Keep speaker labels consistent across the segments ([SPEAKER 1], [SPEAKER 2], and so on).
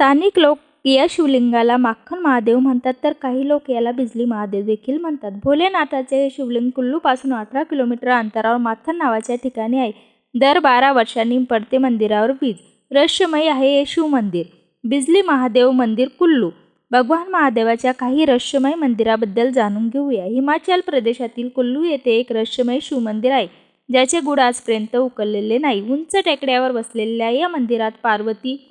[SPEAKER 1] स्थानिक लोक या शिवलिंगाला माखन महादेव म्हणतात तर काही लोक याला बिजली महादेव देखील म्हणतात. भोलेनाथाचे हे शिवलिंग कुल्लूपासून अठरा किलोमीटर अंतरावर माथन नावाच्या ठिकाणी आहे. दर बारा वर्षांनी पडते मंदिरावर वीज. रहस्यमय आहे हे शिवमंदिर बिजली महादेव मंदिर कुल्लू. भगवान महादेवाच्या काही रहस्यमय मंदिराबद्दल जाणून घेऊया. हिमाचल प्रदेशातील कुल्लू येथे एक रहस्यमय शिवमंदिर आहे ज्याचे गुढ आजपर्यंत उकललेले नाही. उंच टेकड्यावर बसलेल्या या मंदिरात पार्वती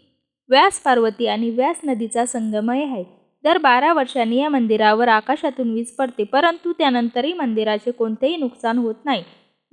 [SPEAKER 1] व्यास पार्वती आणि व्यास नदीचा संगमय आहे. दर बारा वर्षांनी या मंदिरावर आकाशातून वीज पडते परंतु त्यानंतरही मंदिराचे कोणतेही नुकसान होत नाही.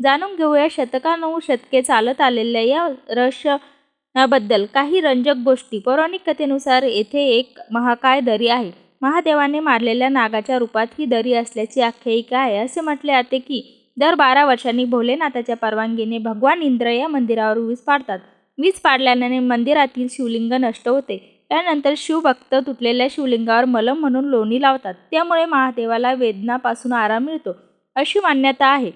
[SPEAKER 1] जाणून घेऊया शतकानऊ शतके चालत आलेल्या या रहस्याबद्दल. काही रंजक गोष्टी. पौराणिक कथेनुसार येथे एक महाकाय दरी आहे. महादेवाने मारलेल्या नागाच्या रूपात ही दरी असल्याची आख्यायिका आहे. असे म्हटले जाते की दर बारा वर्षांनी भोलेनाथाच्या परवानगीने भगवान इंद्र या मंदिरावर वीज पाडतात. वीज पाडल्याने मंदिरातील शिवलिंग नष्ट होते. त्यानंतर शिवभक्त तुटलेल्या शिवलिंगावर मलम म्हणून लोणी लावतात. त्यामुळे महादेवाला वेदनापासून आराम मिळतो अशी मान्यता आहे.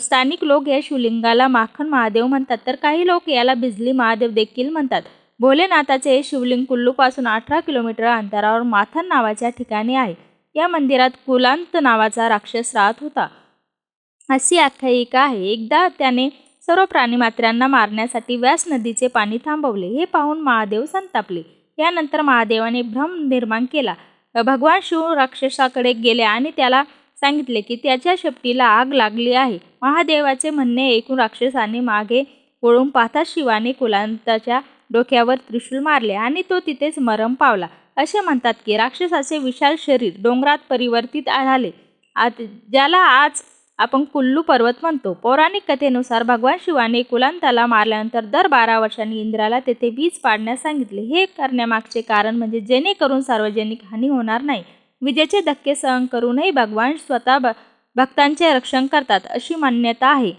[SPEAKER 1] स्थानिक लोक या शिवलिंगाला माखन महादेव म्हणतात तर काही लोक याला बिजली महादेव देखील म्हणतात. भोलेनाथाचे हे शिवलिंग कुल्लूपासून अठरा किलोमीटर अंतरावर माथन नावाच्या ठिकाणी आहे. या मंदिरात कुलांत नावाचा राक्षस राहत होता. अशी आख्यायिका आहे. एकदा त्याने सर्व प्राणीमात्र्यांना मारण्यासाठी व्यास नदीचे पाणी थांबवले. हे पाहून महादेव संतापले. यानंतर महादेवाने भ्रम निर्माण केला. भगवान शिव राक्षसाकडे गेले आणि त्याला सांगितले की त्याच्या शेपटीला आग लागली आहे. महादेवाचे म्हणणे ऐकून राक्षसाने मागे वळून पाहता शिवाने कुलांताच्या डोक्यावर त्रिशूल मारले आणि तो तिथेच मरम पावला. असे म्हणतात की राक्षसाचे विशाल शरीर डोंगरात परिवर्तित झाले. आत ज्याला आज आपण कुल्लू पर्वत म्हणतो. पौराणिक कथेनुसार भगवान शिवाने कुलांताला मारल्यानंतर दर बारा वर्षांनी इंद्राला तेथे वीज पाडण्यास सांगितले. हे करण्यामागचे कारण म्हणजे जेणेकरून सार्वजनिक हानी होणार नाही. विजेचे धक्के सहन करूनही भगवान स्वतः भ भक्तांचे रक्षण करतात अशी मान्यता आहे.